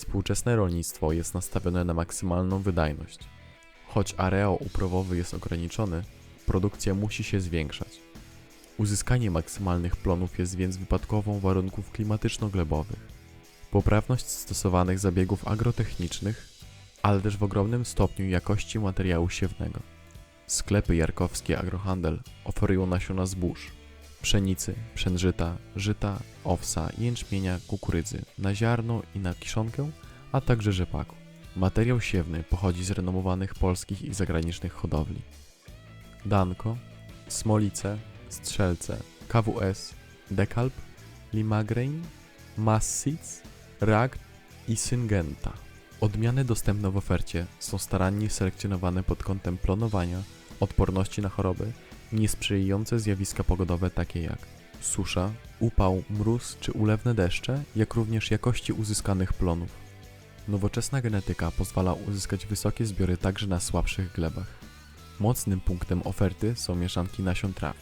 Współczesne rolnictwo jest nastawione na maksymalną wydajność. Choć areał uprawowy jest ograniczony, produkcja musi się zwiększać. Uzyskanie maksymalnych plonów jest więc wypadkową warunków klimatyczno-glebowych. Poprawność stosowanych zabiegów agrotechnicznych, ale też w ogromnym stopniu jakości materiału siewnego. Sklepy jarkowskie Agrohandel oferują nasiona zbóż, pszenicy, pszenżyta, żyta, owsa, jęczmienia, kukurydzy, na ziarno i na kiszonkę, a także rzepaku. Materiał siewny pochodzi z renomowanych polskich i zagranicznych hodowli. Danko, Smolice, Strzelce, KWS, Dekalb, Limagrain, Massic, Rag i Syngenta. Odmiany dostępne w ofercie są starannie selekcjonowane pod kątem planowania, odporności na choroby, niesprzyjające zjawiska pogodowe takie jak susza, upał, mróz czy ulewne deszcze, jak również jakości uzyskanych plonów. Nowoczesna genetyka pozwala uzyskać wysokie zbiory także na słabszych glebach. Mocnym punktem oferty są mieszanki nasion traw,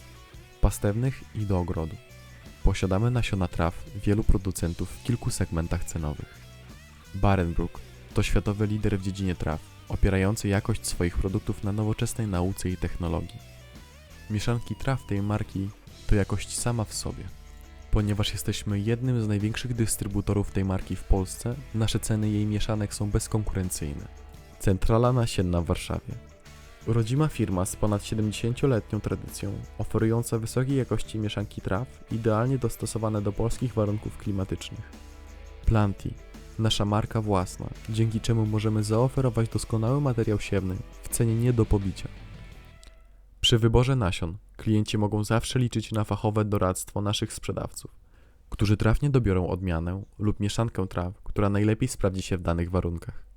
pastewnych i do ogrodu. Posiadamy nasiona traw wielu producentów w kilku segmentach cenowych. Barenbrook to światowy lider w dziedzinie traw, opierający jakość swoich produktów na nowoczesnej nauce i technologii. Mieszanki traw tej marki to jakość sama w sobie. Ponieważ jesteśmy jednym z największych dystrybutorów tej marki w Polsce, nasze ceny jej mieszanek są bezkonkurencyjne. Centrala nasienna w Warszawie. Rodzima firma z ponad 70-letnią tradycją, oferująca wysokiej jakości mieszanki traw, idealnie dostosowane do polskich warunków klimatycznych. Planti, nasza marka własna, dzięki czemu możemy zaoferować doskonały materiał siewny w cenie nie do pobicia. Przy wyborze nasion klienci mogą zawsze liczyć na fachowe doradztwo naszych sprzedawców, którzy trafnie dobiorą odmianę lub mieszankę traw, która najlepiej sprawdzi się w danych warunkach.